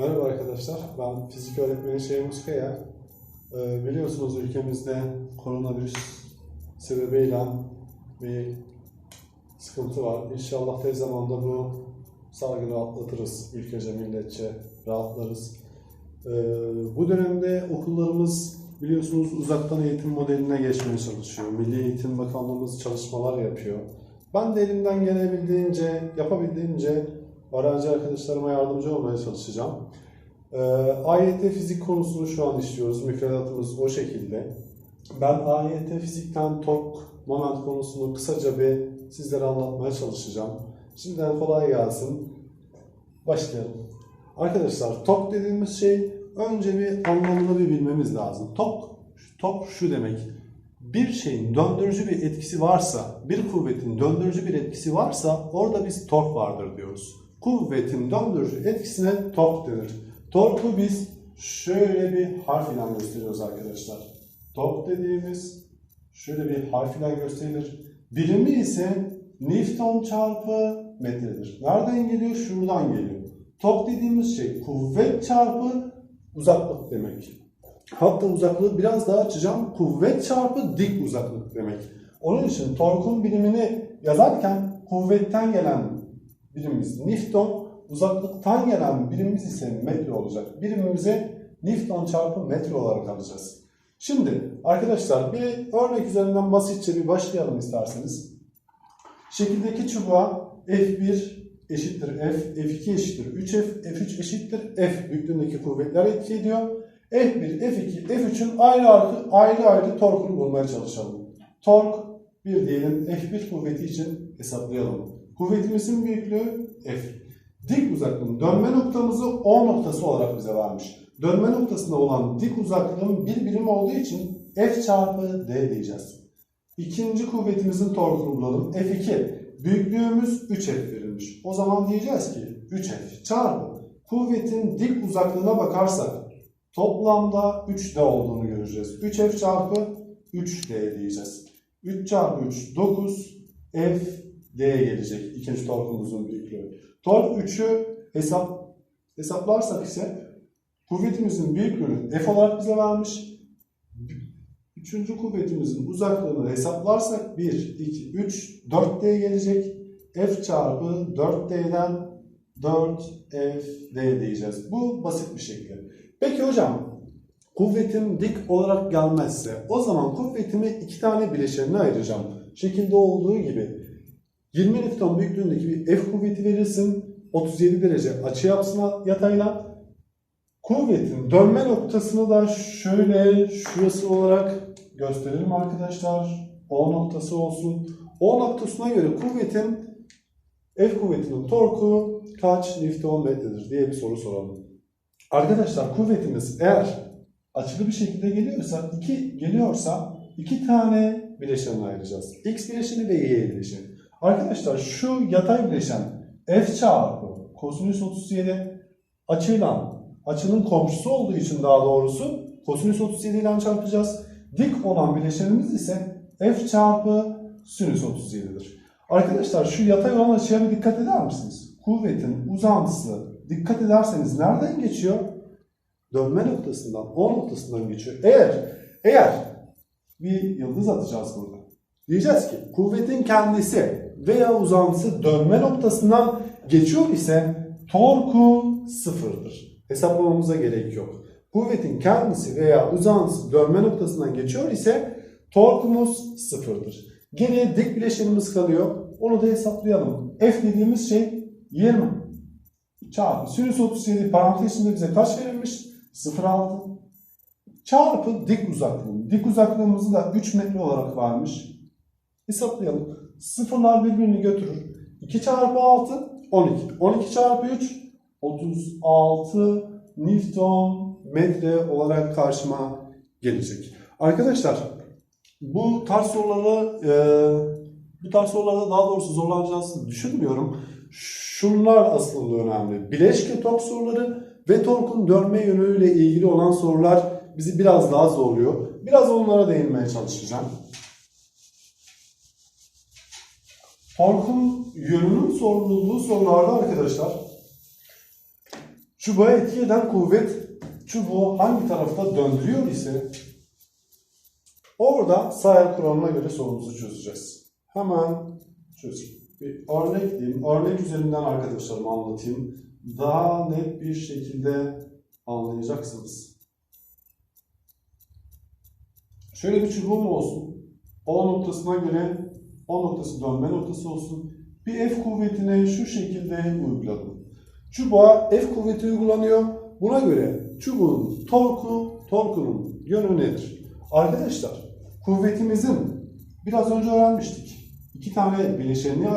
Merhaba arkadaşlar, ben fizik öğretmeni Şeymus Kaya. Ee, biliyorsunuz ülkemizde koronavirüs sebebiyle bir sıkıntı var. İnşallah tez zamanda bu salgını atlatırız, ülkece, milletçe rahatlarız. Ee, bu dönemde okullarımız biliyorsunuz uzaktan eğitim modeline geçmeye çalışıyor. Milli Eğitim Bakanlığımız çalışmalar yapıyor. Ben de elimden gelebildiğince, yapabildiğince öğrenci arkadaşlarıma yardımcı olmaya çalışacağım. Ee, AYT fizik konusunu şu an işliyoruz. Müfredatımız o şekilde. Ben AYT fizikten tork moment konusunu kısaca bir sizlere anlatmaya çalışacağım. Şimdiden kolay gelsin. Başlayalım. Arkadaşlar tork dediğimiz şey önce bir anlamını bir bilmemiz lazım. Tork, tork şu demek. Bir şeyin döndürücü bir etkisi varsa, bir kuvvetin döndürücü bir etkisi varsa orada biz tork vardır diyoruz. Kuvvetin döndürücü etkisine tork denir. Torku biz şöyle bir harf ile gösteriyoruz arkadaşlar. Tork dediğimiz şöyle bir harf ile gösterilir. Birimi ise Newton çarpı metredir. Nereden geliyor? Şuradan geliyor. Tork dediğimiz şey kuvvet çarpı uzaklık demek. Hatta uzaklığı biraz daha açacağım. Kuvvet çarpı dik uzaklık demek. Onun için torkun birimini yazarken kuvvetten gelen birimimiz Newton, uzaklıktan gelen birimimiz ise metre olacak. Birimimize Newton çarpı metre olarak alacağız. Şimdi arkadaşlar bir örnek üzerinden basitçe bir başlayalım isterseniz. Şekildeki çubuğa F1 eşittir F, F2 eşittir 3F, F3 eşittir F büyüklüğündeki kuvvetler etki ediyor. F1, F2, F3'ün ayrı ayrı, ayrı ayrı torkunu bulmaya çalışalım. Tork bir diyelim F1 kuvveti için hesaplayalım. Kuvvetimizin büyüklüğü F. Dik uzaklığın dönme noktamızı O noktası olarak bize vermiş. Dönme noktasında olan dik uzaklığın bir birim olduğu için F çarpı D diyeceğiz. İkinci kuvvetimizin torkunu bulalım. F2. Büyüklüğümüz 3F verilmiş. O zaman diyeceğiz ki 3F çarpı kuvvetin dik uzaklığına bakarsak toplamda 3D olduğunu göreceğiz. 3F çarpı 3D diyeceğiz. 3 çarpı 3 9 F D'ye gelecek ikinci torkumuzun büyüklüğü. Tork 3'ü hesap hesaplarsak ise kuvvetimizin büyüklüğünü F olarak bize vermiş. Üçüncü kuvvetimizin uzaklığını hesaplarsak 1, 2, 3, 4D gelecek. F çarpı 4D'den 4FD diyeceğiz. Bu basit bir şekilde. Peki hocam kuvvetim dik olarak gelmezse o zaman kuvvetimi iki tane bileşenine ayıracağım. Şekilde olduğu gibi 20 Newton büyüklüğündeki bir F kuvveti verirsin. 37 derece açı yapsın yatayla. Kuvvetin dönme noktasını da şöyle şurası olarak gösterelim arkadaşlar. O noktası olsun. O noktasına göre kuvvetin F kuvvetinin torku kaç Newton metredir diye bir soru soralım. Arkadaşlar kuvvetimiz eğer açılı bir şekilde geliyorsa, iki geliyorsa iki tane bileşenine ayıracağız. X bileşeni ve Y bileşeni. Arkadaşlar şu yatay bileşen F çarpı kosinüs 37 açıyla açının komşusu olduğu için daha doğrusu kosinüs 37 ile çarpacağız. Dik olan bileşenimiz ise F çarpı sinüs 37'dir. Arkadaşlar şu yatay olan açıya bir dikkat eder misiniz? Kuvvetin uzantısı dikkat ederseniz nereden geçiyor? Dönme noktasından, O noktasından geçiyor. Eğer eğer bir yıldız atacağız burada. Diyeceğiz ki kuvvetin kendisi veya uzantısı dönme noktasından geçiyor ise torku sıfırdır. Hesaplamamıza gerek yok. Kuvvetin kendisi veya uzantısı dönme noktasından geçiyor ise torkumuz sıfırdır. Geriye dik bileşenimiz kalıyor. Onu da hesaplayalım. F dediğimiz şey 20 çarpı sinüs 37 parantez içinde bize kaç verilmiş? 0,6 çarpı dik uzaklığım. Dik uzaklığımızı da 3 metre olarak vermiş. Hesaplayalım. Sıfırlar birbirini götürür. 2 çarpı 6 12. 12 çarpı 3 36 Newton metre olarak karşıma gelecek. Arkadaşlar bu tarz soruları e, bu tarz sorularda daha doğrusu zorlanacağınızı düşünmüyorum. Şunlar aslında önemli. Bileşke tork soruları ve torkun dönme yönüyle ilgili olan sorular bizi biraz daha zorluyor. Biraz onlara değinmeye çalışacağım. Torkun yönünün sorulduğu sorularda arkadaşlar Çubuğa etki eden kuvvet çubuğu hangi tarafta döndürüyor ise orada sağ el kuralına göre sorumuzu çözeceğiz. Hemen çözeyim. Bir örnek diyeyim. Örnek üzerinden arkadaşlarıma anlatayım. Daha net bir şekilde anlayacaksınız. Şöyle bir çubuğum olsun. O noktasına göre o noktası dönme noktası olsun. Bir F kuvvetine şu şekilde uyguladım. Çubuğa F kuvveti uygulanıyor. Buna göre çubuğun torku, torkunun yönü nedir? Arkadaşlar kuvvetimizin biraz önce öğrenmiştik. İki tane bileşenini